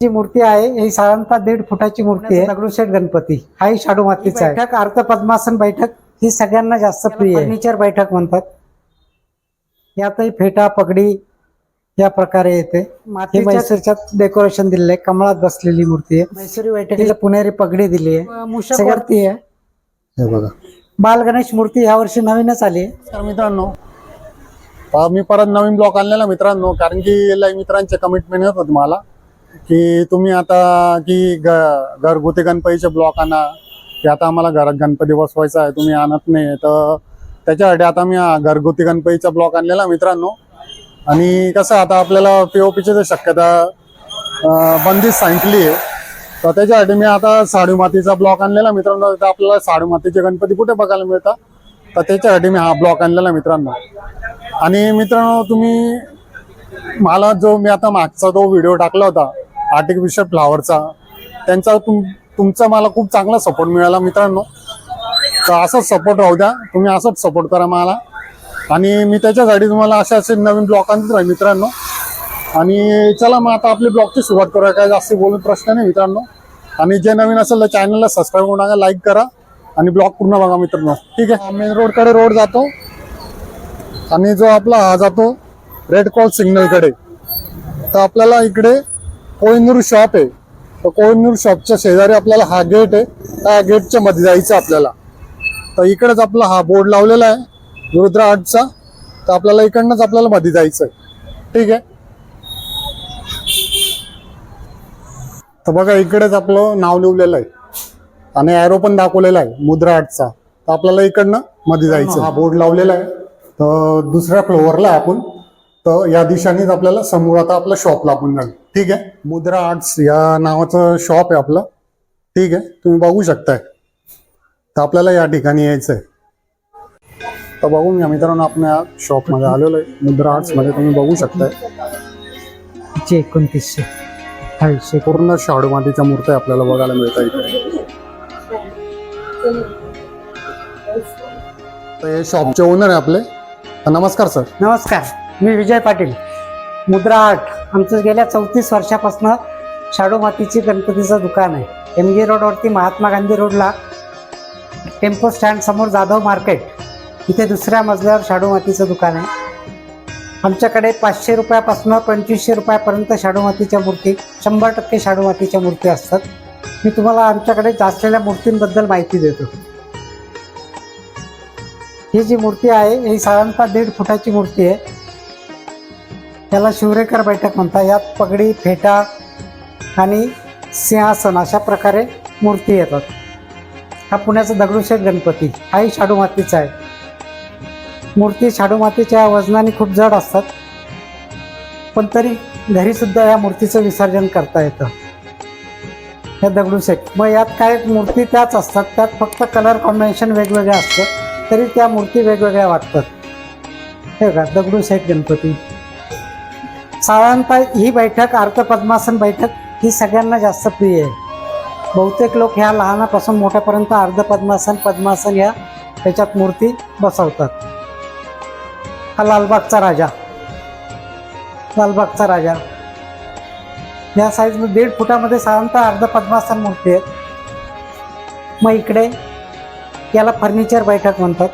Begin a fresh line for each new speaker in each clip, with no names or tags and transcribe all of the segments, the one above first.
जी मूर्ती आहे. ही साधारणतः दीड फुटाची मूर्ती आहे. दगडूशेठ गणपती. हाही शाडू मातीचा आहे. बैठक अर्थ पद्मासन बैठक ही सगळ्यांना जास्त प्रिय आहे. फर्निचर बैठक म्हणतात. यातही फेटा पगडी या प्रकारे येते. माती मैसूरच्या डेकोरेशन दिलेलं आहे. कमळात बसलेली मूर्ती आहे. मैसुरी बैठकीला पुणेरी पगडी दिली आहे. सगळ्यात ती आहे.
हे बघा.
बाल गणेश मूर्ती ह्या वर्षी नवीनच आली आहे.
तर मित्रांनो पहा, मी परत नवीन ब्लॉक आणलेला मित्रांनो कारण की लय मित्रांचे कमिटमेंट होते मला. की तुम्ही आता की ग- घरगुती गणपतीचे ब्लॉक आणा. की आता आम्हाला घरात गणपती बसवायचा आहे तुम्ही आणत नाही. तर त्याच्यासाठी आता मी घरगुती गणपतीचा ब्लॉक आणलेला मित्रांनो. आणि कसं आता आपल्याला पीओपीची तर शक्यता बंदी सांगितली आहे. तर त्याच्यासाठी मी आता साडू मातीचा ब्लॉक आणलेला मित्रांनो. तर आपल्याला साडू मातीचे गणपती कुठे बघायला मिळतात? तर त्याच्यासाठी मी हा ब्लॉक आणलेला मित्रांनो. आणि मित्रांनो तुम्ही मला जो मी आता मागचा तो व्हिडिओ टाकला होता आर्टिफिशियल फ्लावरचा त्यांचा तुम तुमचा मला खूप चांगला सपोर्ट मिळाला मित्रांनो. तर असंच सपोर्ट राहू द्या. तुम्ही असंच सपोर्ट करा मला. आणि मी त्याच्यासाठी तुम्हाला असे असे नवीन ब्लॉक आणत राहील मित्रांनो. आणि चला मग आता आपली ब्लॉगची सुरुवात करूया. काय जास्त बोलून प्रश्न नाही मित्रांनो. आणि जे नवीन असेल तर चॅनलला सबस्क्राईब करू नका लाईक करा. आणि ब्लॉग पूर्ण बघा मित्रांनो. ठीक आहे? मेन रोडकडे रोड जातो. आणि जो आपला हा जातो रेड क्रॉस सिग्नलकडे तर आपल्याला इकडे कोहिनूर शॉप आहे. तर कोहिनूर शॉपच्या शेजारी आपल्याला हा गेट आहे. त्या गेटच्या मध्ये जायचं आपल्याला. तर इकडेच आपला हा बोर्ड लावलेला आहे. रुद्र आर्टचा तर आपल्याला इकडनंच आपल्याला मध्ये जायचं आहे. ठीक आहे? तर बघा इकडेच आपलं नाव लिहिलेलं आहे. आणि ॲरो पण दाखवलेला आहे मुद्रा आर्टचा तर आपल्याला इकडनं मध्ये जायचं हा बोर्ड लावलेला आहे. तर दुसऱ्या फ्लोअरला आहे आपण. तर या दिशानेच आपल्याला समोर आता आपलं शॉप लागून जाईल. ठीक आहे? मुद्रा आर्ट्स या नावाचं शॉप आहे आपलं. ठीक आहे? तुम्ही बघू शकताय. तर आपल्याला या ठिकाणी यायचं आहे तर बघून घ्या मित्रांनो आपण या शॉपमध्ये आलेलो आहे मुद्रा आर्ट्समध्ये तुम्ही बघू शकताय.
एकोणतीसशे अठ्ठावीसशे.
पूर्ण शाडू मातीच्या मूर्त्या आपल्याला बघायला मिळतात इकडे तर हे शॉपचे ओनर आहे आपले. नमस्कार सर
नमस्कार. मी विजय पाटील. मुद्रा आर्ट. आमचं गेल्या चौतीस वर्षापासून शाडू मातीची गणपतीचं दुकान आहे. एम जी रोडवरती महात्मा गांधी रोडला टेम्पो स्टँड समोर जाधव मार्केट. इथे दुसऱ्या मजल्यावर शाडू मातीचं दुकान आहे. आमच्याकडे पाचशे रुपयापासून पंचवीसशे रुपयापर्यंत शाडू मातीच्या मूर्ती शंभर टक्के शाडू मातीच्या मूर्ती असतात. मी तुम्हाला आमच्याकडे असलेल्या मूर्तींबद्दल माहिती देतो. ही जी मूर्ती आहे ही साधारणतः दीड फुटाची मूर्ती आहे. त्याला शिवरेकर बैठक म्हणतात यात पगडी फेटा आणि सिंहासन अशा प्रकारे मूर्ती येतात. हा पुण्याचा दगडूशेठ गणपती हाही शाडू मातीचा आहे. मूर्ती शाडू मातीच्या वजनाने खूप जड असतात पण तरी घरीसुद्धा या मूर्तीचं विसर्जन करता येतं. या दगडूशेठ मग यात काय मूर्ती त्याच असतात त्यात फक्त कलर कॉम्बिनेशन वेगवेगळ्या असतं तरी त्या मूर्ती वेगवेगळ्या वाटतात. हे का दगडूशेठ गणपती. साधारणतः ही बैठक आर्त पद्मासन बैठक ही सगळ्यांना जास्त प्रिय आहे. बहुतेक लोक ह्या लहानापासून मोठ्यापर्यंत अर्ध पद्मासन पद्मासन या त्याच्यात मूर्ती बसवतात. हा लालबागचा राजा. लालबागचा राजा. या साईजमध्ये दीड फुटामध्ये साधारणतः अर्ध पद्मासन मूर्ती आहे. मग इकडे याला फर्निचर बैठक म्हणतात.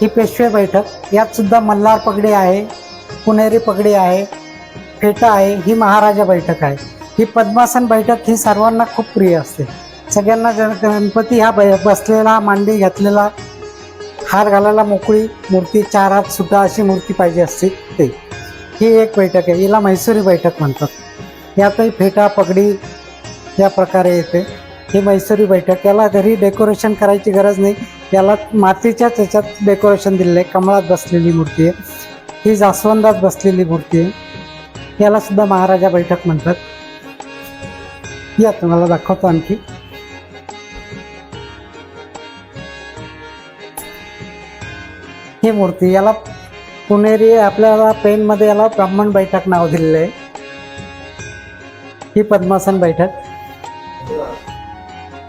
ही पेशवे बैठक. यात सुद्धा मल्हार पगडी आहे. पुणेरी पगडी आहे फेटा आहे ही महाराजा बैठक आहे. ही पद्मासन बैठक ही सर्वांना खूप प्रिय असते. सगळ्यांना गण गणपती हा बै बसलेला मांडी घातलेला हार घालायला मोकळी मूर्ती चार हात सुद्धा अशी मूर्ती पाहिजे असते ते. ही एक बैठक आहे. हिला म्हैसुरी बैठक म्हणतात. यातही फेटा पगडी या प्रकारे येते. ही मैसुरी बैठक. याला घरी डेकोरेशन करायची गरज नाही. याला मातीच्याच याच्यात डेकोरेशन दिलेलं आहे. कमळात बसलेली मूर्ती आहे. ही जास्वंदात बसलेली मूर्ती आहे याला सुद्धा महाराजा बैठक म्हणतात. या तुम्हाला दाखवतो आणखी. ही मूर्ती याला पुणेरी आपल्याला पेनमध्ये याला ब्राह्मण बैठक नाव दिलेलं आहे. ही पद्मासन बैठक.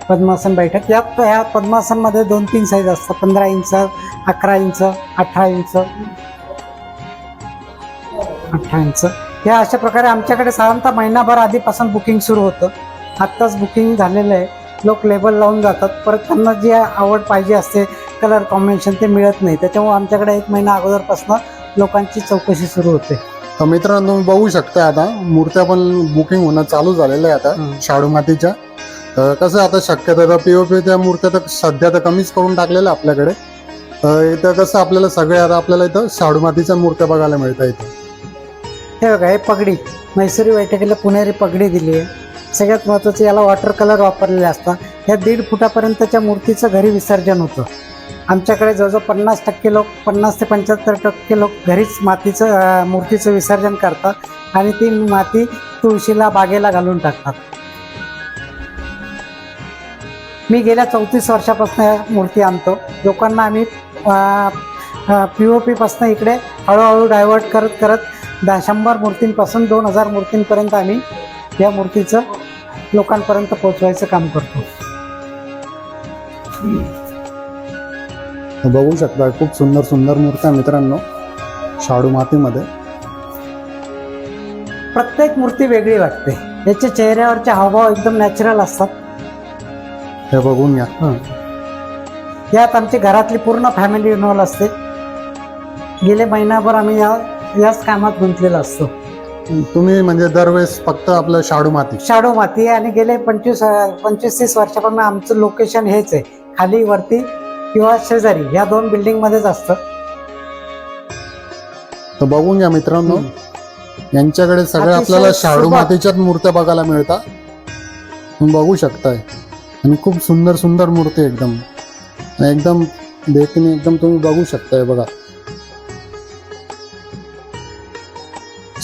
पद्मासन बैठक. यात ह्या पद्मासनमध्ये दोन तीन साईज असतात. पंधरा इंच अकरा इंच अठरा इंच. इंच या अशा प्रकारे आमच्याकडे साधारणतः महिनाभर आधीपासून बुकिंग सुरू होतं. आत्ताच बुकिंग झालेलं आहे. लोक लेबल लावून जातात. परत त्यांना जी आवड पाहिजे असते कलर कॉम्बिनेशन ते मिळत नाही. त्याच्यामुळे आमच्याकडे एक महिना अगोदरपासून लोकांची चौकशी सुरू होते.
तर मित्रांनो तुम्ही बघू शकता आता मूर्त्या पण बुकिंग होणं चालू झालेलं आहे आता
हं.
शाडू मातीच्या. तर कसं आता शक्यता तर पीओपी त्या मूर्त्या तर सध्या तर कमीच करून टाकलेल्या आपल्याकडे. तर इथं कसं आपल्याला सगळे आता आपल्याला इथं शाडू मातीच्या मूर्त्या बघायला मिळतात इथं
हे बघा हे पगडी. मैसुरी बैठकीला पुणेरी पगडी दिली आहे. सगळ्यात महत्त्वाचं याला वॉटर कलर वापरलेले असतात या दीड फुटापर्यंतच्या मूर्तीचं घरी विसर्जन होतं. आमच्याकडे जवळजवळ पन्नास टक्के लोक पन्नास ते पंच्याहत्तर टक्के लोक घरीच मातीचं मूर्तीचं विसर्जन करतात आणि ती माती तुळशीला बागेला घालून टाकतात. मी गेल्या चौतीस वर्षापासून या मूर्ती आणतो. लोकांना आम्ही पी ओ पीपासून इकडे हळूहळू डायव्हर्ट करत करत दहा शंभर मूर्तींपासून दोन हजार मूर्तींपर्यंत आम्ही या मूर्तीचं लोकांपर्यंत पोचवायचं काम करतो.
बघू शकता खूप सुंदर सुंदर मूर्त्या मित्रांनो शाडू मातीमध्ये.
प्रत्येक मूर्ती वेगळी वाटते. याच्या चेहऱ्यावरचे हावभाव एकदम नॅचरल असतात.
हे बघून घ्या.
यात आमची घरातली पूर्ण फॅमिली इन्व्हॉल्व असते. गेले महिनाभर आम्ही या याच कामात गुंतलेलो असतो.
तुम्ही म्हणजे दरवेळेस फक्त आपलं शाडू माती.
शाडो माती आणि गेले पंचवीस पंचवीस तीस वर्षापासून आमचं लोकेशन हेच आहे. खाली वरती किंवा शेजारी या दोन बिल्डिंग मध्येच असतं.
तर बघून घ्या मित्रांनो यांच्याकडे सगळे
अतिशय
आपल्याला शाडू
सुबक.
मातीच्याच मूर्त्या बघायला मिळतात तुम्ही बघू शकताय. आणि खूप सुंदर सुंदर मूर्ती एकदम. एकदम देखणे एकदम तुम्ही बघू शकताय बघा.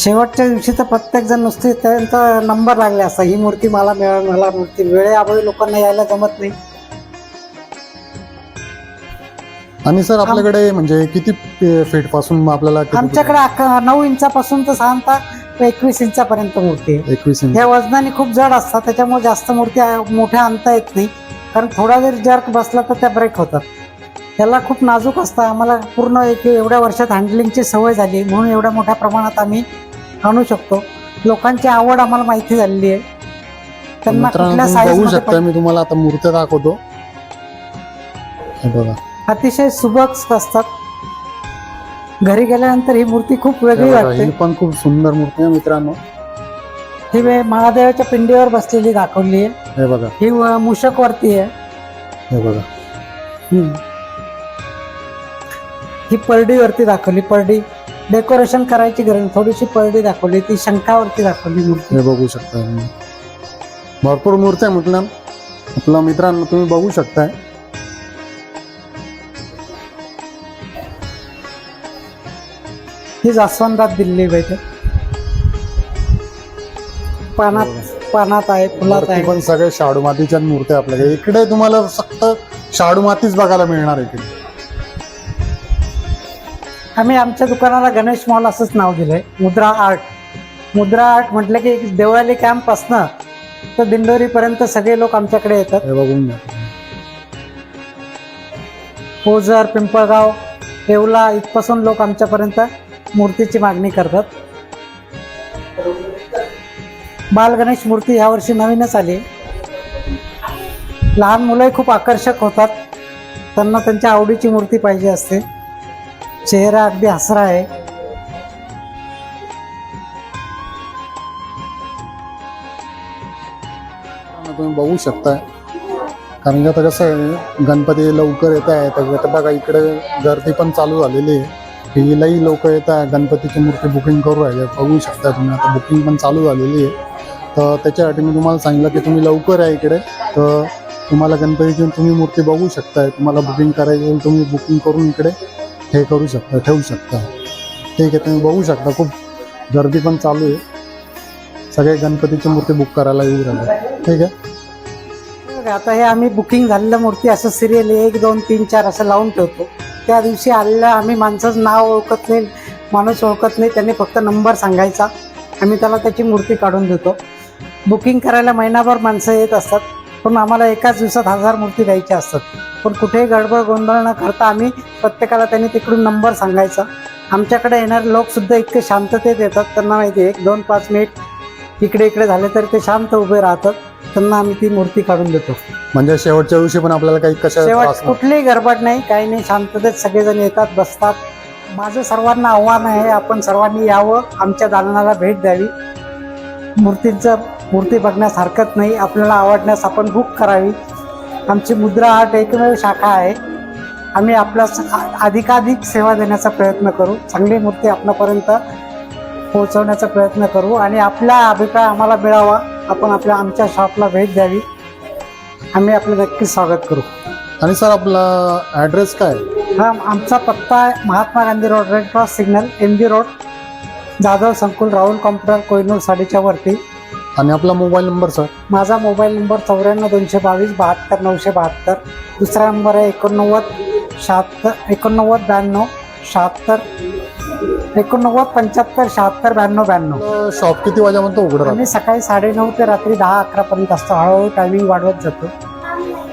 शेवटच्या दिवशी तर प्रत्येक जण नुसते त्यांचा नंबर लागले असता ही मूर्ती मला मिळा मला मूर्ती वेळेअभावी लोकांना यायला जमत नाही.
आणि सर आपल्याकडे म्हणजे किती फीटपासून आपल्याला किती
आमच्याकडे अकरा नऊ इंचापासून तर साधारणतः एकवीस इंचापर्यंत मूर्ती आहे.
एकवीस इंच.
या वजनाने खूप जड असतात त्याच्यामुळे जास्त मूर्ती मोठ्या आणता येत नाही. कारण थोडा जरी जर्क बसला तर त्या ब्रेक होतात. त्याला खूप नाजूक असतं. आम्हाला पूर्ण एक एवढ्या वर्षात हँडलिंगची सवय झाली म्हणून एवढ्या मोठ्या प्रमाणात आम्ही आणू शकतो. लोकांची आवड आम्हाला माहिती झालेली आहे. त्यांना कुठल्या
बघू शकता मी तुम्हाला आता मूर्त्या दाखवतो. हे बघा.
अतिशय सुबक असतात. घरी गेल्यानंतर ही मूर्ती खूप
हे
वेगळी
बघा,
वाटते.
ही पण खूप सुंदर मूर्ती आहे मित्रांनो.
ही वे- महादेवाच्या पिंडीवर बसलेली दाखवली आहे.
हे बघा.
ही व- मूषकवरती आहे.
हे बघा.
ही परडीवरती दाखवली परडी. डेकोरेशन करायची गरज. थोडीशी परडी दाखवली ती शंखावरती दाखवली मूर्ती.
हे बघू शकता तुम्ही. भरपूर मूर्ती आहे म्हटलं. आपलं मित्रांनो तुम्ही बघू शकताय.
ही जास्वंदात दिलेली बैठक पानात पानात आहे फुलात आहे.
पण सगळे शाडू मातीच्या मूर्त्या आपल्याकडे. इकडे तुम्हाला फक्त शाडू मातीच बघायला मिळणार आहे इकडे.
आम्ही आमच्या दुकानाला गणेश मॉल असंच नाव दिलंय मुद्रा आर्ट. मुद्रा आर्ट म्हटलं की देवळाली कॅम्प असणं तर दिंडोरीपर्यंत सगळे लोक आमच्याकडे येतात.
बघून
ओझर पिंपळगाव येवला इथपासून लोक आमच्यापर्यंत मूर्तीची मागणी करतात. बाल गणेश मूर्ती यावर्षी नवीनच आली. लहान मुलंही खूप आकर्षक होतात. त्यांना त्यांच्या आवडीची मूर्ती पाहिजे असते. चेहरा अगदी हसरा आहे.
तुम्ही बघू शकताय कारण की आता कसं आहे गणपती लवकर येत आहे तर आता बघा इकडे गर्दी पण चालू झालेली आहे. हिलाही लोक येत आहे गणपतीची मूर्ती बुकिंग करू राहिले. बघू शकता तुम्ही आता बुकिंग पण चालू झालेली आहे. तर त्याच्यासाठी मी तुम्हाला सांगितलं की तुम्ही लवकर आहे इकडे. तर तुम्हाला गणपतीची तुम्ही मूर्ती बघू शकताय. तुम्हाला बुकिंग करायची तुम्ही बुकिंग करून इकडे. हे करू शकता ठेवू शकता. ठीक आहे तुम्ही बघू शकता खूप गर्दी पण चालू आहे. सगळे गणपतीची मूर्ती बुक करायला येऊ राहिले ठीक आहे?
आता हे आम्ही बुकिंग झालेल्या मूर्ती असं सिरियल एक दोन तीन चार असं लावून ठेवतो. त्या दिवशी आलेल्या आम्ही माणसाचं नाव ओळखत नाही माणूस ओळखत नाही त्यांनी फक्त नंबर सांगायचा. आम्ही त्याला त्याची मूर्ती काढून देतो. बुकिंग करायला महिनाभर माणसं येत असतात. पण आम्हाला एकाच दिवसात हजार मूर्ती द्यायच्या असतात. पण कुठेही गडबड गोंधळ न करता आम्ही प्रत्येकाला त्यांनी तिकडून नंबर सांगायचा. आमच्याकडे येणारे लोक सुद्धा इतके शांततेत येतात. त्यांना माहिती आहे एक दोन पाच मिनिट इकडे इकडे झाले तर ते शांत उभे राहतात. त्यांना आम्ही ती मूर्ती काढून देतो.
म्हणजे शेवटच्या दिवशी पण आपल्याला काही कशा
शेवट. कुठलीही गडबड नाही काही नाही. शांततेत सगळेजण येतात बसतात. माझं सर्वांना आव्हान आहे आपण सर्वांनी यावं. आमच्या दालनाला भेट द्यावी. मूर्तींचं मूर्ती बघण्यास हरकत नाही. आपल्याला आवडण्यास आपण बुक करावी. आमची मुद्रा आर्ट एकमेव शाखा आहे. आम्ही आपल्या अधिकाधिक सेवा देण्याचा प्रयत्न करू. चांगली मूर्ती आपणापर्यंत पोहोचवण्याचा प्रयत्न करू आणि आपला अभिप्राय आम्हाला मिळावा. आपण आपल्या आमच्या शॉपला भेट द्यावी. आम्ही आपलं नक्कीच स्वागत करू.
आणि सर आपला ऍड्रेस काय?
हा आमचा पत्ता आहे Mahatma Gandhi road red cross signal M G road Jadhav संकुल राहुल कॉम्प्युटर कोहिनूर साडीच्या वरती.
आणि आपला मोबाईल नंबर सर
माझा मोबाईल नंबर चौऱ्याण्णव दोनशे बावीस बहात्तर नऊशे बहात्तर. दुसरा नंबर आहे एकोणनव्वद शहात्तर एकोणनव्वद ब्याण्णव शहात्तर एकोणनव्वद पंच्याहत्तर शहात्तर ब्याण्णव ब्याण्णव.
शॉप किती वाजेपर्यंत उघडं राहतं?
आम्ही सकाळी साडेनऊ ते रात्री दहा अकरापर्यंत असतो. हळूहळू टायमिंग वाढवत जातो.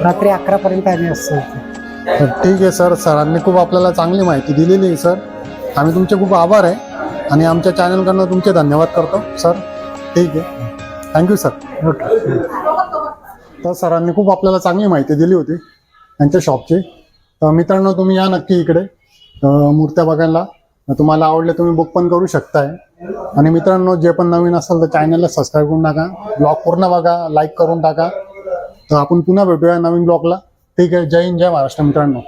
रात्री अकरापर्यंत आम्ही असतो इथे.
तर ठीक आहे सर सरांनी खूप आपल्याला चांगली माहिती दिलेली आहे सर आम्ही तुमचे खूप आभार आहे आणि आमच्या चॅनलकडनं तुमचे धन्यवाद करतो सर ठीक आहे. थँक्यू सर तर सरांनी खूप आपल्याला चांगली माहिती दिली होती त्यांच्या शॉपची तर मित्रांनो तुम्ही या नक्की इकडे. मूर्त्या बघायला. तुम्हाला आवडले तुम्ही बुक पण करू शकताय. आणि मित्रांनो जे पण नवीन असेल तर चॅनलला सबस्क्राईब करून टाका. ब्लॉग पूर्ण बघा लाईक करून टाका. तर आपण पुन्हा भेटूया नवीन ब्लॉगला ठीक आहे जय हिंद जय महाराष्ट्र मित्रांनो.